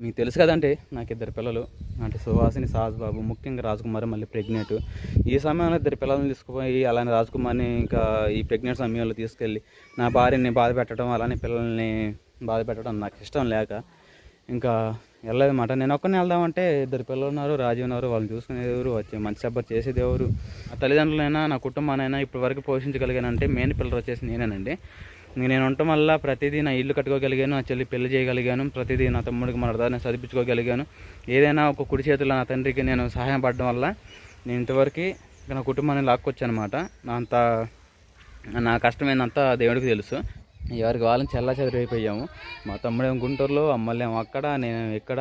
మీకు తెలుసు కదండి నాకు ఇద్దరు పిల్లలు. అంటే సుహాసిని సాహస్ బాబు ముఖ్యంగా రాజకుమారి మళ్ళీ ప్రెగ్నెంట్. ఈ సమయంలో ఇద్దరు పిల్లల్ని తీసుకుపోయి అలానే రాజకుమారిని ఇంకా ఈ ప్రెగ్నెంట్ సమయంలో తీసుకెళ్ళి నా భార్యని బాధ పెట్టడం అలానే పిల్లల్ని బాధ పెట్టడం నాకు ఇష్టం లేక ఇంకా వెళ్ళలేదన్నమాట. నేను ఒక్కరిని వెళ్దామంటే ఇద్దరు పిల్లలు ఉన్నారు రాజు ఉన్నారు వాళ్ళు చూసుకునేది ఎవరు వచ్చి మంచి సబ్బర్ చేసేది ఎవరు తల్లిదండ్రులైనా నా కుటుంబానైనా ఇప్పటి వరకు పోషించగలిగానంటే మెయిన్ పిల్లలు వచ్చేసి నేనేనండి. నేను ఉండటం వల్ల ప్రతిదీ నా ఇల్లు కట్టుకోగలిగాను నా చెల్లి పెళ్ళి చేయగలిగాను ప్రతిదీ నా తమ్ముడికి మన దాన్ని చదివించుకోగలిగాను ఏదైనా ఒక కుడి చేతుల్లో నా తండ్రికి నేను సహాయం పడడం వల్ల నేను ఇంతవరకు నా కుటుంబాన్ని లాక్కొచ్చానమాట. నా అంత నా కష్టమైనంత దేవుడికి తెలుసు. ఎవరికి వాళ్ళని చల్లా చెదిరైపోయాము మా తమ్ముడేం గుంటూరులో అమ్మలేము అక్కడ నేను ఇక్కడ.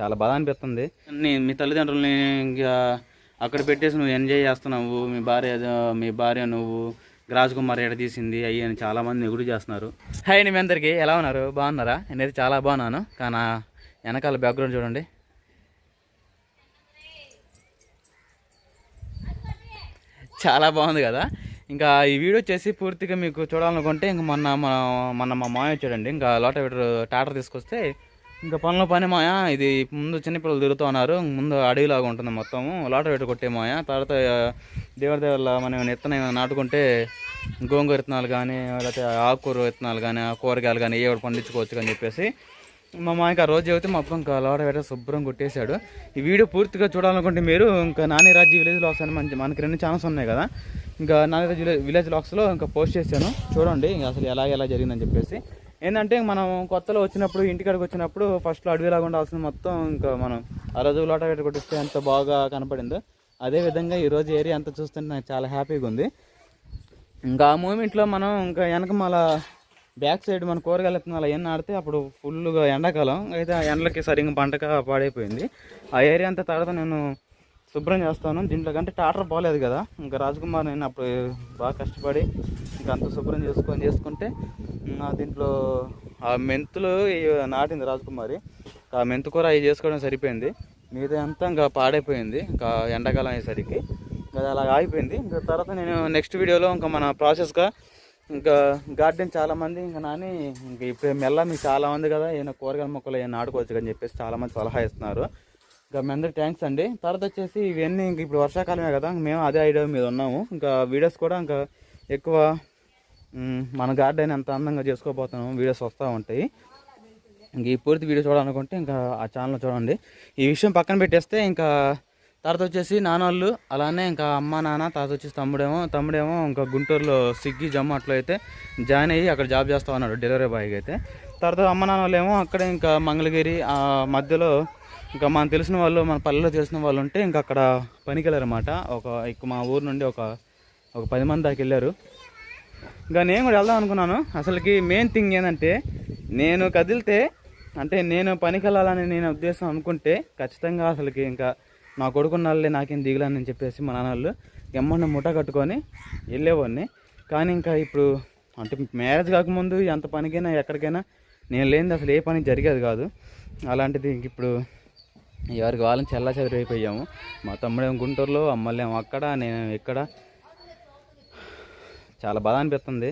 చాలా బాధ అనిపిస్తుంది. నేను మీ తల్లిదండ్రులని ఇంకా అక్కడ పెట్టేసి నువ్వు ఎంజాయ్ చేస్తున్నావు. మీ భార్య మీ భార్య నువ్వు రాజకుమార్ ఎడ తీసింది అయ్యి అని చాలామంది ఎగుడు చేస్తున్నారు. హాయ్ మీ అందరికీ ఎలా ఉన్నారు? బాగున్నారా? నేనైతే చాలా బాగున్నాను కానీ వెనకాల బ్యాక్గ్రౌండ్ చూడండి. చాలా బాగుంది కదా? ఇంకా ఈ వీడియో వచ్చేసి పూర్తిగా మీకు చూడాలనుకుంటే ఇంకా మొన్న మన మొన్న మా మాయ వచ్చాడండి. ఇంకా లోట వీటర్ టాటర్ తీసుకొస్తే ఇంకా పనుల పని మాయ ఇది ముందు చిన్నపిల్లలు తిరుగుతూ ఉన్నారు. ముందు అడవిలాగా ఉంటుంది మొత్తము. లోట వీటర్ కొట్టే మాయ. తర్వాత దేవుడి దేవుళ్ళ మనం విత్తనం ఏమైనా నాటుకుంటే గోంగూర విత్తనాలు కానీ లేకపోతే ఆకుకూర విత్తనాలు కానీ కూరగాయలు కానీ ఏ ఒకటి పండించుకోవచ్చు అని చెప్పేసి మా మా ఆ రోజు చెబితే మొత్తం ఇంకా లోడ పెట్ట శుభ్రం కొట్టేశాడు. ఈ వీడియో పూర్తిగా చూడాలనుకుంటే మీరు ఇంకా నాని రాజ్య విలేజ్ లాక్స్ అని మంచి మనకి రెండు ఛానల్స్ ఉన్నాయి కదా. ఇంకా నాని రాజ్య విలేజ్ లాక్స్లో ఇంకా పోస్ట్ చేశాను. చూడండి అసలు ఎలా ఎలా జరిగిందని చెప్పేసి. ఏంటంటే మనం కొత్తలో వచ్చినప్పుడు ఇంటికాడికి వచ్చినప్పుడు ఫస్ట్లో అడవిలాగా ఉండాల్సింది మొత్తం ఇంకా మనం ఆ రోజు లోట పెట్ట కొట్టిస్తే ఎంత బాగా కనపడిందో. అదే విధంగా ఈరోజు ఏరియా అంతా చూస్తుంటే నాకు చాలా హ్యాపీగా ఉంది. ఇంకా ఆ మూమెంట్లో మనం ఇంకా వెనక మళ్ళా బ్యాక్ సైడ్ మన కూరగాయలు అలా అవన్నీ ఆడితే అప్పుడు ఫుల్గా ఎండాకాలం. అయితే ఆ ఎండలకి సరిగ్గా పంటగా పాడైపోయింది. ఆ ఏరియా అంతా తర్వాత నేను శుభ్రం చేస్తాను. దీంట్లో కంటే టాటర్ బాగాలేదు కదా. ఇంకా రాజకుమార్ నేను అప్పుడు బాగా కష్టపడి ఇంకా అంత శుభ్రం చేసుకొని చేసుకుంటే దీంట్లో ఆ మెంతులు నాటింది రాజకుమారి. ఆ మెంతు కూర అవి చేసుకోవడం సరిపోయింది. మిగతా అంతా ఇంకా పాడైపోయింది. ఇంకా ఎండాకాలం అయ్యేసరికి. ఇంకా అలా ఆగిపోయింది. ఇంకా తర్వాత నేను నెక్స్ట్ వీడియోలో ఇంకా మన ప్రాసెస్గా ఇంకా గార్డెన్ చాలామంది ఇంకా నాని ఇంకా ఇప్పుడు మెల్ల మీకు చాలా మంది కదా ఏమైనా కూరగాయల మొక్కలు ఏమైనా నాటుకోవచ్చు అని చెప్పేసి చాలామంది సలహా ఇస్తున్నారు. ఇంకా మీ అందరికి థ్యాంక్స్ అండి. తర్వాత వచ్చేసి ఇవన్నీ ఇంక ఇప్పుడు వర్షాకాలమే కదా మేము అదే ఐడియా మీద ఉన్నాము. ఇంకా వీడియోస్ కూడా ఇంకా ఎక్కువ మన గార్డెన్ ఎంత అందంగా చేసుకోబోతున్నాము వీడియోస్ వస్తూ ఉంటాయి. ఇంక ఈ పూర్తి వీడియో చూడాలనుకుంటే ఇంకా ఆ ఛానల్ చూడండి. ఈ విషయం పక్కన పెట్టేస్తే ఇంకా తర్వాత వచ్చేసి నాన్నోళ్ళు అలానే ఇంకా అమ్మ నాన్న తర్వాత వచ్చేసి తమ్ముడేమో తమ్ముడేమో ఇంకా గుంటూరులో స్విగ్గీ జమ్ము అట్లా అయితే జాయిన్ అయ్యి అక్కడ జాబ్ చేస్తా ఉన్నాడు డెలివరీ బాయ్గా అయితే. తర్వాత అమ్మ నాన్న అక్కడే ఏమో అక్కడ ఇంకా మంగళగిరి ఆ మధ్యలో ఇంకా మనకు తెలిసిన వాళ్ళు మన పల్లెలో తెలిసిన వాళ్ళు ఉంటే ఇంకా అక్కడ పనికి ఒక ఇక మా ఊరు నుండి ఒక ఒక పది మంది దాకా వెళ్ళారు. ఇంకా నేను కూడా వెళ్దాం అనుకున్నాను. అసలుకి మెయిన్ థింగ్ ఏంటంటే నేను కదిలితే అంటే నేను పనికి వెళ్ళాలని నేను ఉద్దేశం అనుకుంటే ఖచ్చితంగా అసలుకి ఇంకా నా కొడుకున్నాళ్ళే నాకేం దిగులని చెప్పేసి మా నాన్నలు ఎమ్మన్న ముఠ కట్టుకొని వెళ్ళేవాడిని. కానీ ఇంకా ఇప్పుడు అంటే మ్యారేజ్ కాకముందు ఎంత పనికైనా ఎక్కడికైనా నేను లేనిది అసలు ఏ పని జరిగేది కాదు. అలాంటిది ఇంక ఇప్పుడు ఎవరికి వాళ్ళని చల్లా చెదిరైపోయాము మా తమ్ముడేం గుంటూరులో అమ్మలేమో అక్కడ నేను ఇక్కడ. చాలా బాధ అనిపిస్తుంది.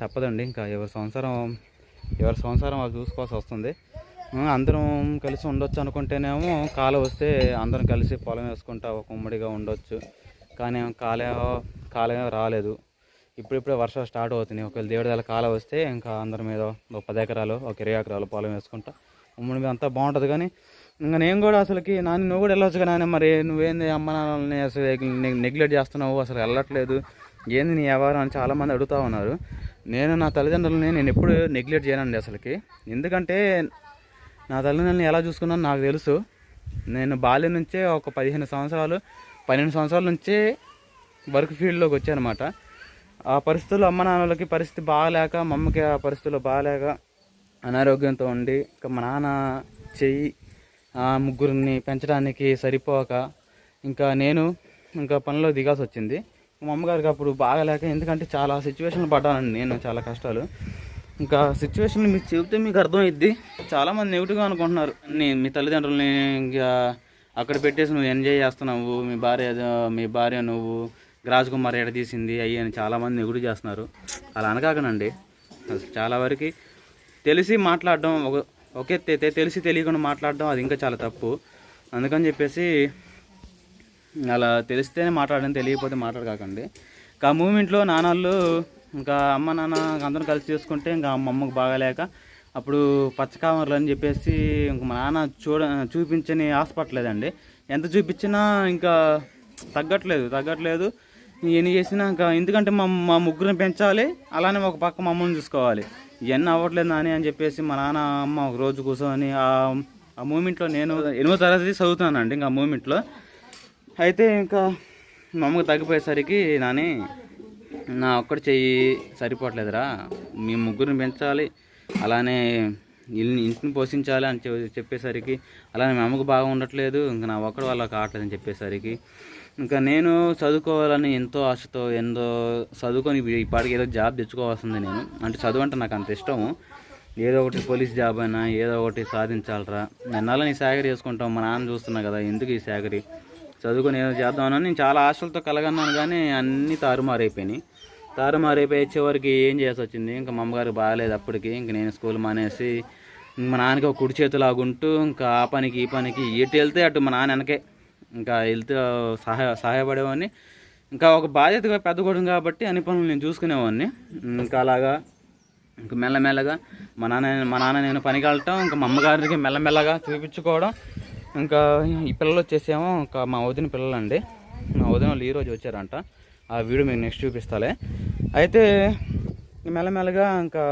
తప్పదండి. ఇంకా ఎవరి సంసారం ఎవరి సంసారం వాళ్ళు చూసుకోవాల్సి వస్తుంది. అందరం కలిసి ఉండొచ్చు అనుకుంటేనేమో కాల వస్తే అందరం కలిసి పొలం వేసుకుంటా ఒక ఉమ్మడిగా ఉండొచ్చు. కానీ కాలే కాలం రాలేదు. ఇప్పుడిప్పుడే వర్షాలు స్టార్ట్ అవుతున్నాయి. ఒకవేళ దేవుడి దగ్గర కాల వస్తే ఇంకా అందరి మీద ఒక పది ఎకరాలు ఒక ఇరవై ఎకరాలు పొలం వేసుకుంటా ఉమ్మడి మీద అంతా బాగుంటుంది. కానీ ఇంకా నేను కూడా అసలుకి నాన్న నువ్వు కూడా వెళ్ళొచ్చు కానీ మరి నువ్వేంది అమ్మ నాన్నని అసలు నెగ్లెక్ట్ చేస్తున్నావు? అసలు వెళ్ళట్లేదు. ఏంది నీ వ్యవహారం అని చాలామంది అడుగుతూ ఉన్నారు. నేను నా తల్లిదండ్రులని నేను ఎప్పుడు నెగ్లెక్ట్ చేయనండి అసలుకి. ఎందుకంటే నా తల్లిదండ్రులని ఎలా చూసుకున్నానో నాకు తెలుసు. నేను బాల్యం నుంచే ఒక పదిహేను సంవత్సరాలు పన్నెండు సంవత్సరాల నుంచే వర్క్ ఫీల్డ్లోకి వచ్చానమాట. ఆ పరిస్థితుల్లో అమ్మ నాన్నలకి పరిస్థితి బాగాలేక మా అమ్మకి ఆ పరిస్థితుల్లో బాగాలేక అనారోగ్యంతో ఉండి ఇంకా మా నాన్న చెయ్యి ఆ ముగ్గురిని పెంచడానికి సరిపోక ఇంకా నేను ఇంకా పనిలో దిగాల్సి వచ్చింది. మా అమ్మగారికి అప్పుడు బాగలేక ఎందుకంటే చాలా సిచ్యువేషన్లు పడ్డానండి నేను చాలా కష్టాలు. ఇంకా సిచ్యువేషన్ మీకు చెబితే మీకు అర్థమైద్ది. చాలామంది నెగిటివ్గా అనుకుంటున్నారు. నేను మీ తల్లిదండ్రులని ఇంకా అక్కడ పెట్టేసి నువ్వు ఎంజాయ్ చేస్తున్నావు. మీ భార్య మీ భార్య నువ్వు రాజకుమార్ ఎడ తీసింది అయ్యి అని చాలామంది నెగిటివ్ చేస్తున్నారు. అలా అనకాకనండి అసలు చాలా వరకు తెలిసి మాట్లాడడం ఒక ఒకే తెలిసి తెలియకుండా మాట్లాడడం అది ఇంకా చాలా తప్పు. అందుకని చెప్పేసి అలా తెలిస్తేనే మాట్లాడండి తెలియకపోతే మాట్లాడకాకండి. ఇంకా మూమెంట్లో నాన్నలు ఇంకా అమ్మ నాన్న అందరం కలిసి చేసుకుంటే ఇంకా మా అమ్మకు బాగాలేక అప్పుడు పచ్చకామర్లు అని చెప్పేసి ఇంక మా నాన్న చూడ చూపించని ఆశపట్టలేదండి ఎంత చూపించినా ఇంకా తగ్గట్లేదు తగ్గట్లేదు. ఎన్ని చేసినా ఇంకా ఎందుకంటే మా మా ముగ్గురిని పెంచాలి అలానే ఒక పక్క మా అమ్మని చూసుకోవాలి. ఇవన్నీ అవ్వట్లేదు నాని అని చెప్పేసి మా నాన్న అమ్మ ఒక రోజు కూర్చొని ఆ ఆ మూమెంట్లో నేను ఎనిమిదో తరగతి చదువుతున్నానండి ఇంకా ఆ మూమెంట్లో. అయితే ఇంకా మా అమ్మకి తగ్గిపోయేసరికి నాని నా ఒక్కటి చెయ్యి సరిపోవట్లేదురా. మీ ముగ్గురిని పెంచాలి అలానే ఇల్ని ఇంటిని పోషించాలి అని చెప్పేసరికి అలానే మా అమ్మకు బాగా ఉండట్లేదు ఇంకా నా ఒక్కడి వల్ల కావట్లేదు అని చెప్పేసరికి ఇంకా నేను చదువుకోవాలని ఎంతో ఆశతో ఎంతో చదువుకొని ఇప్పటికి ఏదో జాబ్ తెచ్చుకోవాల్సింది నేను. అంటే చదువు అంటే నాకు అంత ఇష్టము. ఏదో ఒకటి పోలీస్ జాబ్ అయినా ఏదో ఒకటి సాధించాలరా. నెల నీ సాగరి చేసుకుంటాం మా నాన్న చూస్తున్నా కదా ఎందుకు ఈ సాగరి చదువుకొని ఏదో చేద్దామని నేను చాలా ఆశలతో కలగన్నాను కానీ అన్నీ తారుమారైపోయినాయి. తారుమారైపోయి వచ్చేవరకు ఏం చేసి వచ్చింది? ఇంకా మా అమ్మగారికి బాగాలేదు అప్పటికి. ఇంక నేను స్కూల్ మానేసి ఇంక మా నాన్నకి ఒక కుడి చేతులాగుంటూ ఇంకా ఆ పనికి ఈ పనికి ఎటు వెళ్తే అటు మా నాన్న వెనకే ఇంకా వెళ్తే సహాయ సహాయపడేవాడిని. ఇంకా ఒక బాధ్యతగా పెద్ద కాబట్టి అన్ని పనులు నేను చూసుకునేవాడిని. ఇంకా అలాగా ఇంక మెల్లమెల్లగా మా నాన్న మా నాన్న నేను పనికి వెళ్ళటం ఇంకా మా అమ్మగారికి మెల్లమెల్లగా చూపించుకోవడం ఇంకా ఈ పిల్లలు వచ్చేసేమో ఇంకా మా వదిన పిల్లలండి. మా వదిన వాళ్ళు ఈరోజు వచ్చారంట. ఆ వీడియో మీకు నెక్స్ట్ చూపిస్తాలే. అయితే మెల్లమెల్లగా ఇంకా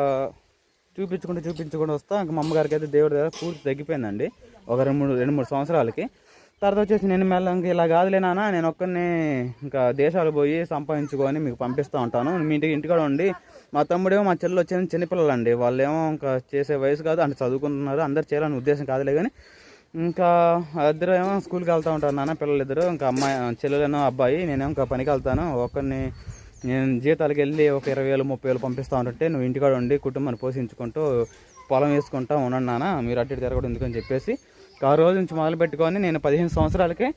చూపించుకుంటూ చూపించుకుంటూ వస్తా. ఇంకా మా అమ్మగారికి అయితే దేవుడి దగ్గర పూర్తి తగ్గిపోయిందండి. ఒక రెండు మూడు రెండు మూడు సంవత్సరాలకి. తర్వాత వచ్చేసి నేను మెల్ల ఇంకా ఇలా కాదులే నాన్న నేను ఒక్కరిని ఇంకా దేశాలు పోయి సంపాదించుకొని మీకు పంపిస్తూ ఉంటాను. మీ ఇంటికి ఇంటికాడ ఉండి మా తమ్ముడేమో మా చెల్లెలు వచ్చేది చిన్నపిల్లలు అండి వాళ్ళేమో ఇంకా చేసే వయసు కాదు అంటే చదువుకుంటున్నారు అందరు చేయాలని ఉద్దేశం కాదులే కానీ ఇంకా ఇద్దరు ఏమో స్కూల్కి వెళ్తూ ఉంటారు నాన్న పిల్లలు ఇద్దరు ఇంకా అమ్మాయి చెల్లెలేనో అబ్బాయి నేనేమో ఇంకా పనికి వెళ్తాను. ఒకరిని నేను జీతాలకు వెళ్ళి ఒక ఇరవై వేలు ముప్పై వేలు పంపిస్తూ ఉంటుంటే నువ్వు ఇంటికాడ ఉండి కుటుంబాన్ని పోషించుకుంటూ పొలం వేసుకుంటా ఉండండి నాన్న. మీరు అటు ఇటు తిరగడం ఎందుకని చెప్పేసి ఆ రోజు నుంచి మొదలు పెట్టుకొని నేను పదిహేను సంవత్సరాలకే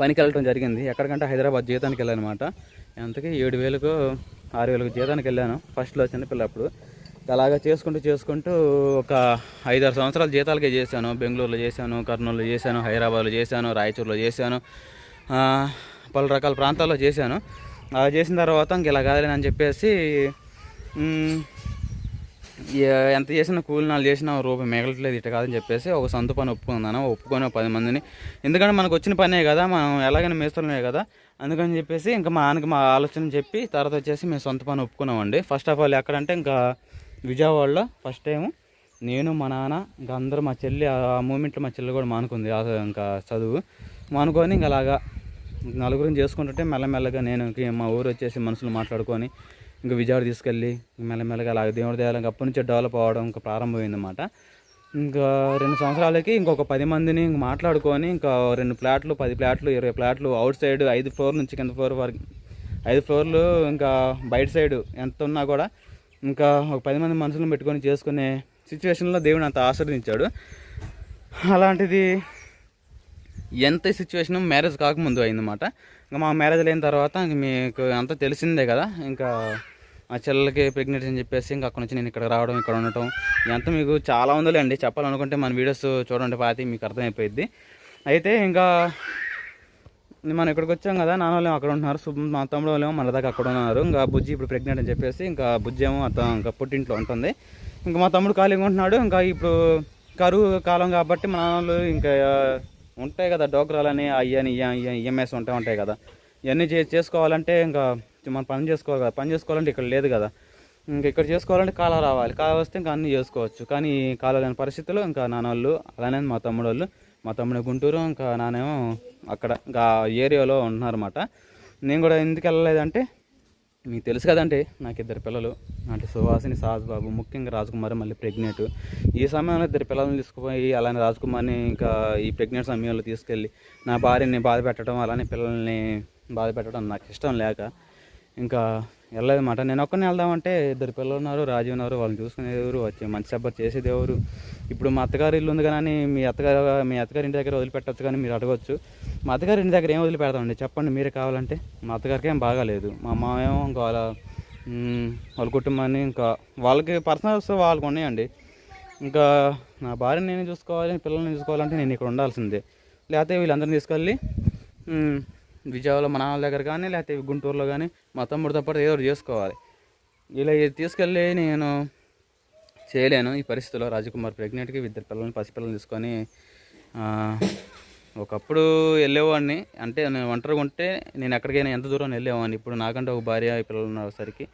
పనికి వెళ్ళటం జరిగింది. ఎక్కడికంటే హైదరాబాద్ జీతానికి వెళ్ళాను అనమాట ఎంతకి ఏడు వేలకు ఆరు వేలకు జీతానికి వెళ్ళాను. ఫస్ట్లో చిన్నపిల్లప్పుడు అలాగా చేసుకుంటూ చేసుకుంటూ ఒక ఐదారు సంవత్సరాలు జీతాలకే చేశాను. బెంగళూరులో చేశాను కర్నూలులో చేశాను హైదరాబాద్లో చేశాను రాయచూరులో చేశాను పలు రకాల ప్రాంతాల్లో చేశాను. అలా చేసిన తర్వాత ఇంక ఇలా కాదులే చెప్పేసి ఎంత చేసినా కూలి నాలు చేసినా రూపాయి మిగలట్లేదు ఇట్ట కాదని చెప్పేసి ఒక సొంత పని ఒప్పుకున్నాను. ఒప్పుకొని పది మందిని. ఎందుకంటే మనకు వచ్చిన పనే కదా మనం ఎలాగైనా మేస్తున్నాయి కదా. అందుకని చెప్పేసి ఇంకా మా ఆయనకి మా ఆలోచన చెప్పి తర్వాత వచ్చేసి మేము సొంత పని ఒప్పుకున్నామండి. ఫస్ట్ ఆఫ్ ఆల్ ఎక్కడంటే ఇంకా విజయవాడలో ఫస్ట్ టైం నేను మా నాన్న ఇంకా అందరూ మా చెల్లి ఆ మూమెంట్లో మా చెల్లి కూడా మానుకుంది ఆ ఇంకా చదువు. మానుకొని ఇంకా అలాగా నలుగురిని చేసుకుంటుంటే మెల్లమెల్లగా నేను ఇంక మా ఊరు వచ్చేసి మనుషులు మాట్లాడుకొని ఇంకా విజయవాడ తీసుకెళ్ళి మెల్లమెల్లగా అలాగే దేవుడి దేవాలయం అప్పటి నుంచే డెవలప్ అవ్వడం ఇంకా ప్రారంభమైందన్నమాట. ఇంకా రెండు సంవత్సరాలకి ఇంకొక పది మందిని ఇంక మాట్లాడుకొని ఇంకా రెండు ప్లాట్లు పది ఫ్లాట్లు ఇరవై ప్లాట్లు అవుట్ సైడ్ ఐదు ఫ్లోర్ నుంచి కింద ఫ్లోర్ వరకు ఐదు ఫ్లోర్లు ఇంకా బయట సైడ్ ఎంత ఉన్నా కూడా ఇంకా ఒక పది మంది మనుషులను పెట్టుకొని చేసుకునే సిచ్యువేషన్లో దేవుడు అంత ఆశీర్వదించాడు. అలాంటిది ఎంత సిచ్యువేషన్ మ్యారేజ్ కాకముందు అయిందన్నమాట. ఇంకా మా మ్యారేజ్ అయిన తర్వాత ఇంక మీకు అంతా తెలిసిందే కదా. ఇంకా మా చెల్లెలకి ప్రెగ్నెంట్ అని చెప్పేసి ఇంకా అక్కడ నుంచి నేను ఇక్కడ రావడం ఇక్కడ ఉండటం ఎంత మీకు చాలా ఉందిలే అండి చెప్పాలనుకుంటే మన వీడియోస్ చూడండి పాతి మీకు అర్థమైపోయింది అయితే ఇంకా మనం ఇక్కడికి వచ్చాం కదా నాన్న వాళ్ళు అక్కడ ఉంటున్నారు మా తమ్ముడు వాళ్ళు మన దాకా అక్కడ ఉన్నారు ఇంకా బుజ్జి ఇప్పుడు ప్రెగ్నెంట్ అని చెప్పేసి ఇంకా బుజ్జి ఏమో అత ఇంకా పుట్టింట్లో ఉంటుంది. ఇంకా మా తమ్ముడు ఖాళీగా ఉంటున్నాడు ఇంకా ఇప్పుడు కరువు కాలం కాబట్టి మా నాన్న వాళ్ళు ఇంకా ఉంటాయి కదా డోక్రాలని అయ్యని ఈఎంఎస్ ఉంటాయి ఉంటాయి కదా. ఇవన్నీ చే చేసుకోవాలంటే ఇంకా మనం పని చేసుకోవాలి కదా పని చేసుకోవాలంటే ఇక్కడ లేదు కదా. ఇంకా ఇక్కడ చేసుకోవాలంటే కాలం రావాలి కాలం వస్తే ఇంకా అన్నీ చేసుకోవచ్చు. కానీ కాలలేని పరిస్థితుల్లో ఇంకా నాన్న వాళ్ళు అలానే మా తమ్ముడు వాళ్ళు మా తమ్ముడు గుంటూరు ఇంకా నానేమో అక్కడ ఇంకా ఏరియాలో ఉంటున్నారన్నమాట నేను కూడా ఎందుకు వెళ్ళలేదంటే మీకు తెలుసు కదండి నాకు ఇద్దరు పిల్లలు. అంటే సుహాసిని సాజ్ బాబు ముఖ్యంగా రాజకుమారి మళ్ళీ ప్రెగ్నెంట్. ఈ సమయంలో ఇద్దరు పిల్లల్ని తీసుకుపోయి అలానే రాజకుమారిని ఇంకా ఈ ప్రెగ్నెంట్ సమయంలో తీసుకెళ్ళి నా భార్యని బాధ పెట్టడం అలానే పిల్లల్ని బాధ పెట్టడం నాకు ఇష్టం లేక ఇంకా వెళ్ళలేదు మాట. నేను ఒక్కనే వెళ్దామంటే ఇద్దరు పిల్లలు ఉన్నారు రాజు ఉన్నారు వాళ్ళని చూసుకునేది ఎవరు వచ్చి మంచి సబ్బర్ చేసేది ఎవరు. ఇప్పుడు మా అత్తగారు ఇల్లు ఉంది కానీ మీ అత్తగారు మీ అత్తగారి ఇంటి దగ్గర వదిలిపెట్టచ్చు కానీ మీరు అడగవచ్చు మా అత్తగారి ఇంటి దగ్గర ఏం వదిలిపెడతామండి? చెప్పండి మీరే కావాలంటే. మా అత్తగారికి ఏం బాగాలేదు మా అమ్మ ఏమో ఇంకా వాళ్ళ వాళ్ళ కుటుంబాన్ని ఇంకా వాళ్ళకి పర్సనల్స్ వాళ్ళకి ఉన్నాయండి. ఇంకా నా భార్యని నేను చూసుకోవాలి పిల్లల్ని చూసుకోవాలంటే నేను ఇక్కడ ఉండాల్సిందే. లేకపోతే వీళ్ళందరినీ తీసుకెళ్ళి విజయవాడలో మా నాన్న దగ్గర కానీ లేకపోతే గుంటూరులో కానీ మా తమ్ముడితో పాటు ఏదో ఒకటి చేసుకోవాలి. ఇలా తీసుకెళ్ళి నేను చేయలేను. ఈ పరిస్థితిలో రాజకుమార్ ప్రెగ్నెంట్కి ఇద్దరు పిల్లల్ని పసిపిల్లల్ని తీసుకొని ఒకప్పుడు వెళ్ళేవాడిని. అంటే నేను ఒంటరిగా ఉంటే నేను ఎక్కడికైనా ఎంత దూరం వెళ్ళేవాడిని. ఇప్పుడు నాకంటే ఒక భార్య పిల్లలు ఉన్నసరికి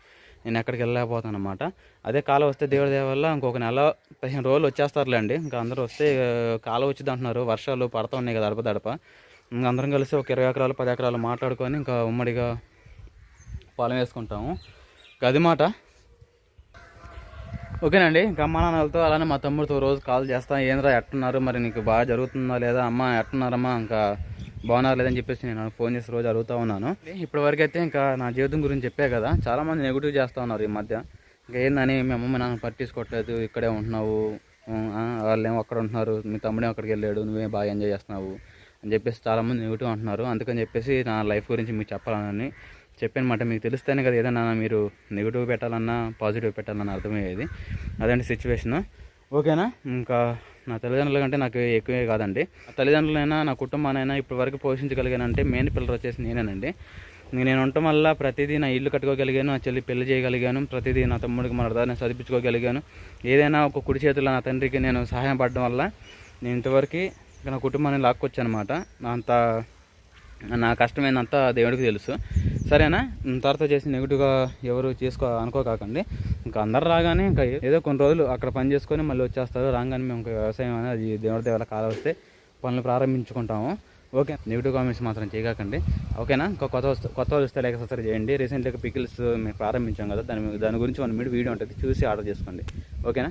నేను ఎక్కడికి వెళ్ళలేకపోతాను అనమాట అదే కాలం వస్తే దేవుడి దేవ వల్ల ఇంకొక నెల పదిహేను రోజులు వచ్చేస్తారులేండి. ఇంకా అందరూ వస్తే కాలం వచ్చింది అంటున్నారు. వర్షాలు పడతా ఉన్నాయి కదా అడప దడప. ఇంకా అందరం కలిసి ఒక ఇరవై ఎకరాలు పది ఎకరాలు మాట్లాడుకొని ఇంకా ఉమ్మడిగా పొలం వేసుకుంటాము. అది మాట. ఓకేనండి ఇంకా అమ్మ నాన్నలతో అలానే మా తమ్ముడితో రోజు కాల్ చేస్తాను ఏంద్రా ఎట్టున్నారు? మరి నీకు బాగా జరుగుతుందా లేదా? అమ్మ ఎట్టున్నారమ్మా? ఇంకా బాగున్నారు లేదని చెప్పేసి నేను ఫోన్ చేసి రోజు అడుగుతా ఉన్నాను. ఇప్పటివరకు అయితే ఇంకా నా జీవితం గురించి చెప్పే కదా చాలా మంది నెగిటివ్ చేస్తూ ఉన్నారు ఈ మధ్య. ఇంకా ఏందని మీ అమ్మ నాన్న పట్టించుకోవట్లేదు ఇక్కడే ఉంటున్నావు. వాళ్ళు వాళ్ళేమో అక్కడ ఉంటున్నారు మీ తమ్ముడే అక్కడికి వెళ్ళాడు నువ్వే బాగా ఎంజాయ్ చేస్తున్నావు. అని చెప్పేసి చాలామంది నెగిటివ్ అంటున్నారు. అందుకని చెప్పేసి నా లైఫ్ గురించి మీకు చెప్పాలని చెప్పానమాట మీకు తెలుస్తేనే కదా ఏదైనా మీరు నెగిటివ్ పెట్టాలన్నా పాజిటివ్ పెట్టాలన్నా అర్థమయ్యేది. అదండి సిచ్యువేషన్. ఓకేనా? ఇంకా నా తల్లిదండ్రుల కంటే నాకు ఎక్కువే కాదండి. తల్లిదండ్రులైనా నా కుటుంబానైనా ఇప్పటివరకు పోషించగలిగానంటే మెయిన్ పిల్లలు వచ్చేసి నేనేనండి. నేను ఉండటం వల్ల ప్రతిదీ నా ఇల్లు కట్టుకోగలిగాను నా చెల్లి పెళ్ళి చేయగలిగాను ప్రతిదీ నా తమ్ముడికి మన దాన్ని చదివించుకోగలిగాను. ఏదైనా ఒక కుడి చేతుల్లో నా తండ్రికి నేను సహాయం పడడం వల్ల నేను ఇంతవరకు ఇక నా కుటుంబాన్ని లాక్కొచ్చు అనమాట నా అంత నా కష్టమైనంత దేవుడికి తెలుసు. సరేనా? తర్వాత చేసి నెగిటివ్గా ఎవరు చేసుకో అనుకోకాకండి. ఇంకా అందరు రాగానే ఇంకా ఏదో కొన్ని రోజులు అక్కడ పని చేసుకొని మళ్ళీ వచ్చేస్తారు. రాగానే మేము వ్యవసాయం అనేది అది దేవుడి దేవాల కాలం వస్తే పనులు ప్రారంభించుకుంటాము. ఓకే. నెగిటివ్ కామెంట్స్ మాత్రం చేయకండి ఓకేనా? ఇంకా కొత్త వస్తు కొత్త వాళ్ళు వస్తే లేక చేయండి. రీసెంట్గా పికిల్స్ మేము ప్రారంభించాం కదా. దాని దాని గురించి వన్ మినిట్ వీడియో ఉంటుంది. చూసి ఆర్డర్ చేసుకోండి. ఓకేనా?